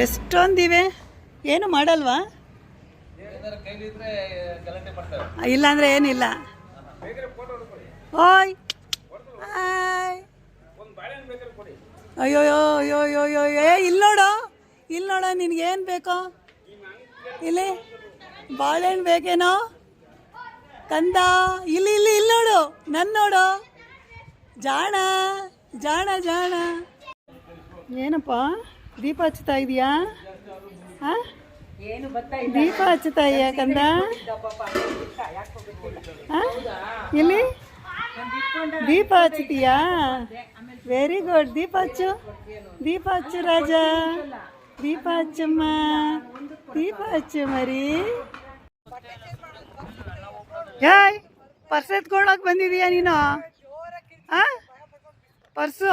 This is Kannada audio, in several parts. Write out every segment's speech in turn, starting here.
ಎಷ್ಟೊಂದಿವೆ? ಏನು ಮಾಡಲ್ವಾ? ಇಲ್ಲಾಂದ್ರೆ ಏನಿಲ್ಲ. ಓಯ್. ಅಯ್ಯೋ ಅಯ್ಯೋ ಅಯ್ಯೋ ಅಯ್ಯೋ ಏ ಇಲ್ಲಿ ನೋಡು. ಇಲ್ಲಿ ನೋಡು ಏನು ಬೇಕೋ? ಇಲ್ಲಿ. ಬಾಳೆಹಣ್ಣು ಬೇಕೇನೋ? ಕಂದ. ಇಲ್ಲಿ ಇಲ್ಲಿ ಇಲ್ಲಿ ನೋಡು. ನನ್ನ ನೋಡು. ಜಾಣ ಜಾಣ ಜಾಣ. ಏನಪ್ಪ? ದೀಪ ಹಚ್ತಾ ಇದೀಯಾ? ಹಾ? ದೀಪ ಹಚ್ಚುತ್ತಾ ಯಾಕಂದ? ಇಲ್ಲಿ ದೀಪ ಹಚ್ಚುತ್ತೀಯಾ? ವೆರಿ ಗುಡ್ ದೀಪ ಹಚ್ಚು. ದೀಪ ಹಚ್ಚು ರಾಜ. ದೀಪ ಹಚ್ಚಮ್ಮ. ದೀಪ ಹಚ್ಚು ಮರಿ. ಯಾಯ್ ಪರ್ಸ್ ಎತ್ಕೊಳಕ್ ಬಂದಿದೀಯ ನೀನು? ಆ? ಪರ್ಸು?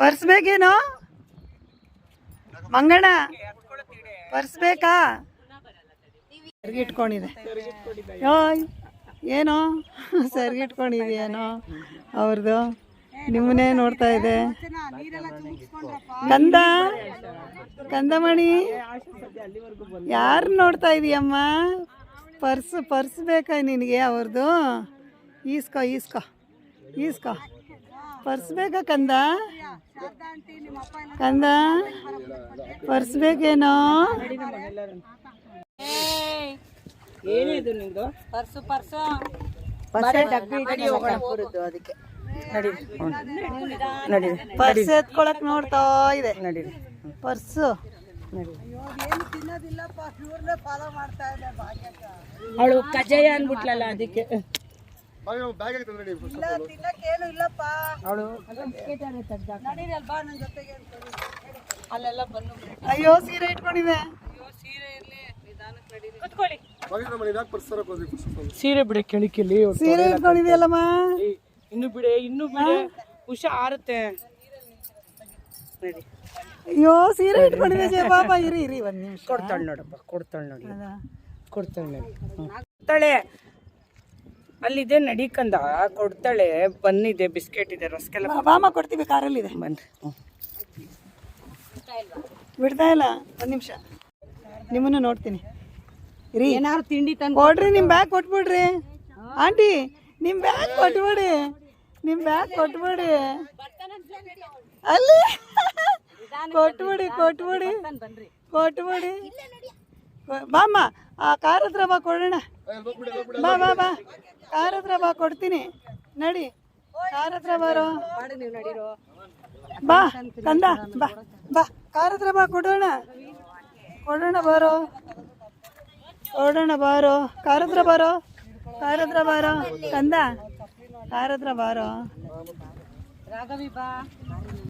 ಪರ್ಸ್ ಬೇಕೇನು ಮಂಗಣ್ಣ ಪರ್ಸ್ ಬೇಕಾ ಸೆರ್ಗಿಟ್ಕೊಂಡಿದೆ ಯೋಯ್ ಏನೋ? ಅವ್ರದ್ದು ನಿಮ್ಮನ್ನೇ ನೋಡ್ತಾ ಇದೆ. ಕಂದ ಕಂದಮಣಿ ಯಾರು ನೋಡ್ತಾ ಇದೀಯಮ್ಮ? ಪರ್ಸ್ ಪರ್ಸ್ ಬೇಕಾ ನಿನಗೆ ಅವ್ರದ್ದು ಈಸ್ಕೊ ಈಸ್ಕೊ ಈಸ್ಕೋ. ಪರ್ಸ್ ಬೇಕಾ ಕಂದ? ಕಂದ? ಪರ್ಸ್ ಬೇಕೇನೋ? ಏನಿದು ಪರ್ಸು. ಪರ್ಸು ಅದಕ್ಕೆ. ಪರ್ಸ್ ಎತ್ಕೊಳಕ್ ನೋಡ್ತಾ ಇದೆ. ಪರ್ಸು. ಅವಳು ಕಜಯ ಅನ್ಬಿಟ್ಲಲ್ಲ ಅದಕ್ಕೆ. ಅವಳು ಅಲ್ಲೆಲ್ಲ ಬಂದು ಅಯ್ಯೋ ಸೀರೆ ಇಟ್ಕೊಂಡಿದೆ ಸೀರೆ ಬಿಡೆ ಕೆಳಕಿಲ್ಲಿ ಸೀರೆ ಇಟ್ಕೊಂಡಿದೆಯಲ್ಲಮ್ಮ ಇನ್ನು ಬಿಡೆ ಇನ್ನು ಬಿಡೆ. ಹುಷಾ ಆರುತ್ತೆ. ನಡಿ. ಅಯ್ಯೋ ಸೀರೆ ಇಟ್ಕೊಂಡಿದೆ ಜಯ ಬಾಬಾ ಇರಿ ಇರಿ ಒಂದ್ ನಿಮಿಷ. ಕೊಡ್ತಾಳೆ ನೋಡಪ್ಪ ಕೊಡ್ತಾಳೆ ನೋಡಿ. ಕೊಡ್ತಾಳೆ ನೋಡಿ. ಹ್ಮ್. ಕೊಡ್ತಾಳೆ. ಅಲ್ಲಿದೆ ನಡಿಕಂದ ಕೊಡ್ತಾಳೆ ಬನ್ನಿದೆ ಬಿಸ್ಕೆಟ್ ಇದೆ ರಸ್ಕೆಲ್ಲ ಬಾ- ಬಾಮ ಕೊಡ್ತೀವಿ ಕಾರಲ್ಲಿದೆ. ಬನ್ನಿ. ಹ್ಮ್. ಬಿಡ್ತಾ ಇಲ್ಲ ಒಂದ್ ನಿಮಿಷ. ನಿಮ್ಮನ್ನು ನೋಡ್ತೀನಿ. ರೀ ಏನಾದ್ರು ತಿಂಡಿ ತಂದು ಕೊಡ್ರಿ ನಿಮ್ ಬ್ಯಾಗ್ ಕೊಟ್ಬಿಡ್ರಿ. ಆಂಟಿ ನಿಮ್ ಬ್ಯಾಗ್ ಕೊಟ್ಬಿಡಿ. ನಿಮ್ ಬ್ಯಾಗ್ ಕೊಟ್ಬಿಡಿ. ಅಲ್ಲಿ. ಕೊಟ್ಬಿಡಿ ಕೊಟ್ಬಿಡಿ. ಕೊಟ್ಬಿಡಿ. ಬಾಮ್ಮ ಆ ಕಾರ್ ಹತ್ರ ಬಾ ಕೊಡೋಣ. ಬಾ ಬಾ ಬಾ. ಕಾರ್ ಹತ್ರ ಬಾ ಕೊಡ್ತೀನಿ. ನಡಿ. ಕಾರ್ ಹತ್ರ ಬಾರೋ ಬಾ, ಕಂದ. ಬಾ ಬಾ. ಕಾರ್ ಹತ್ರ ಬಾ ಕೊಡೋಣ. ಕೊಡೋಣ ಬಾರೋ. ಕೊಡೋಣ ಬಾರೋ. ಕಾರ್ ಹತ್ರ ಬಾರೋ ಕಾರ್ ಹತ್ರ ಬಾರೋ ಕಂದ. ಕಾರ್ ಹತ್ರ ಬಾರೋ ರಾಘವಿ ಬಾ.